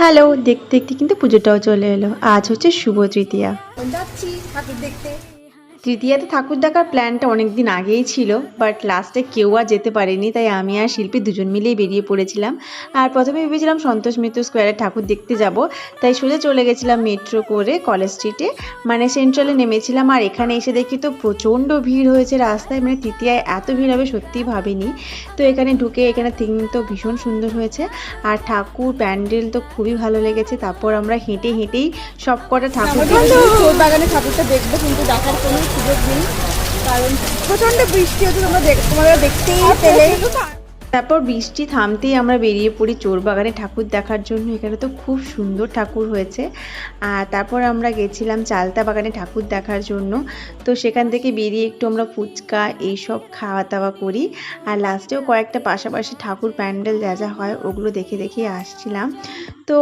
Hello দেখতে দেখতে কিন্তু পুজোটাও চলে এলো। আজ হচ্ছে শুভ তৃতীয়া। যাচ্ছি দেখতে। তৃতীয়াতে ঠাকুর দেখার প্ল্যানটা অনেক দিন আগেই ছিল বাট লাস্টে কেউ আর যেতে পারেনি তাই আমি আর শিল্পী দুজন মিলেই বেরিয়ে পড়েছিলাম। আর প্রথমে ভেবেছিলাম সন্তোষ মিত্র স্কোয়ারে ঠাকুর দেখতে যাব তাই সোজা চলে গেছিলাম মেট্রো করে কলেজ স্ট্রিটে মানে সেন্ট্রালে নেমেছিলাম আর এখানে এসে দেখি তো প্রচণ্ড ভিড় হয়েছে রাস্তায় মানে তৃতীয়ায় এত ভিড় হবে সত্যিই ভাবিনি। তো এখানে ঢুকে এখানে থিম তো ভীষণ সুন্দর হয়েছে আর ঠাকুর প্যান্ডেল তো খুবই ভালো লেগেছে তারপর আমরা হেঁটে হেঁটেই সব কটা ঠাকুর বাগানে ঠাকুরটা দেখব কিন্তু দেখার কোনো সুযোগ নেই কারণ প্রচণ্ড বৃষ্টি হচ্ছে তোমরা তোমরা দেখতেই পেলে। তারপর বৃষ্টি থামতেই আমরা বেরিয়ে পড়ি চোরবাগানে ঠাকুর দেখার জন্য। এখানে তো খুব সুন্দর ঠাকুর হয়েছে। আর তারপর আমরা গেছিলাম চালতা বাগানে ঠাকুর দেখার জন্য। তো সেখান থেকে বেরিয়ে একটু আমরা ফুচকা এইসব খাওয়া দাওয়া করি। আর লাস্টেও কয়েকটা পাশাপাশি ঠাকুর প্যান্ডেল যা যা হয় ওগুলো দেখে দেখে আসছিলাম। তো